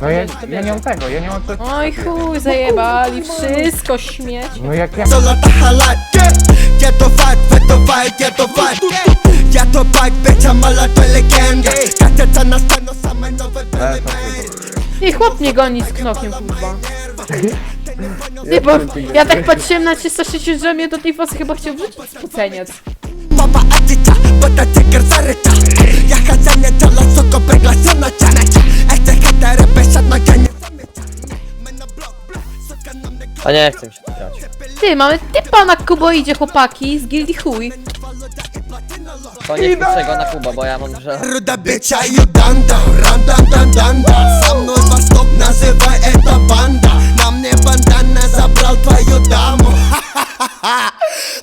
No ja, ja nie mam tego, ja nie mam co... Oj chuj, zajebali wszystko śmieć. No jak ja... Solo ta halat Kiedowat, wydowaj, kiedowat Ja to bak, bycia mala to legenda na sceno, same nowe były I chłop mnie goni z knokiem, kurwa. Nie, bo ja tak patrzyłem na 360, że mnie do tej fosy chyba chciał wrzucić spoceniec. Mama atita, bota ciker zaryta Ja chadzenie pegla sana A nie chcę mi się tu grać. Ty, mamy typa na kuboidzie, chłopaki, z gildii chuj. To nie pierwszego na Kuba, bo ja mam że... Ruda i danda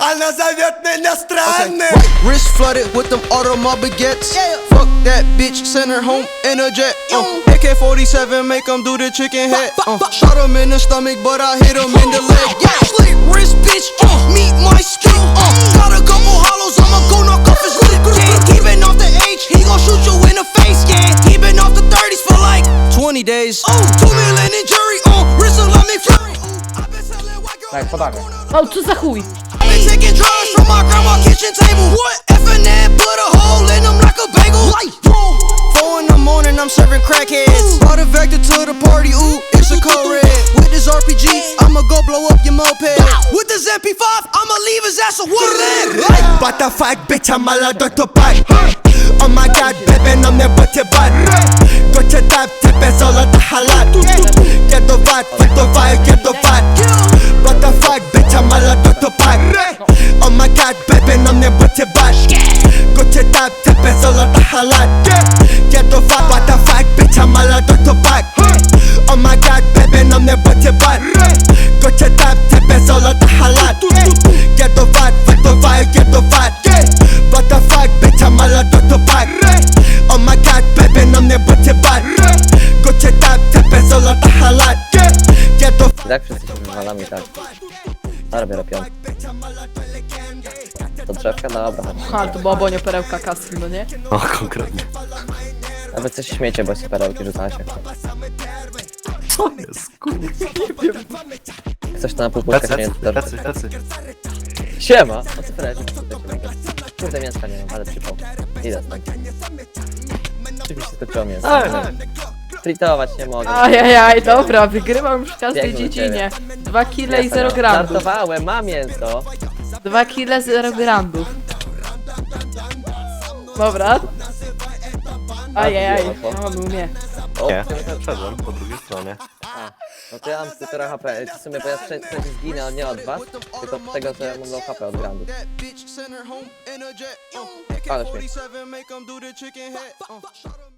Она зовет меня странным Wrist flooded with them automobile baguettes. Fuck that bitch, send her home in a jet. Uh, AK 47, make them do the chicken head. Uh, shot him in the stomach, but I hit him in the leg. Yeah, slick wrist, bitch. Uh, meet my stick. Uh, got a couple hollows, I'ma go knock off his lip. Yeah, he been off the H, he gon' shoot you in the face. Yeah, he been off the 30s for like 20 days. Ooh, two million in jury. Uh, wrist a let me flurry. Ooh, I been selling white girl. Tak, podamy. O, co za chuj? Been taking drugs from my grandma kitchen table. What? And N put a hole in them like a bagel. Like, Four in the morning, I'm serving crackheads. Brought a vector to the party, ooh, it's a code red. With this RPG, I'ma go blow up your moped. With this MP5, I'ma leave his ass a woodland. Like, What the fuck, bitch, I'm a do to pack Oh my god, baby, na mnie bo cię bar Gocie tam, ciebie solo ta halat Kiedowat, wydowaj, kiedowat tak. Dobra, biorę piątkę. To drzewka? Dobra. Ha, to była bonio perełka Castle, no nie? O, konkretnie. Nawet coś śmiecie, bo się perełki rzucacie. Co jest? Kurde. Coś to na pół półkę Tacy, nie tacy, tacy. Siema! O co perełki? Kurde mięska nie mam, ale przypał. Idę stąd. Oczywiście skoczyło mięso. Ej, Fritować nie mogę. Ajajaj, dobra, wygrywam już w każdej Biegnę do dziedzinie. Dwa kile i Mięsa zero nie mam. grandów. Żartowałem, mam mięso. Dwa kile, zero grandów. Dobra. Ajajaj, on umie. O, nie, wszedłem po drugiej stronie. No to ja mam tylko HP. W sumie, bo ja wszędzie zginę nie od was, tylko od tego, że mam low HP od AK Ale śmiech.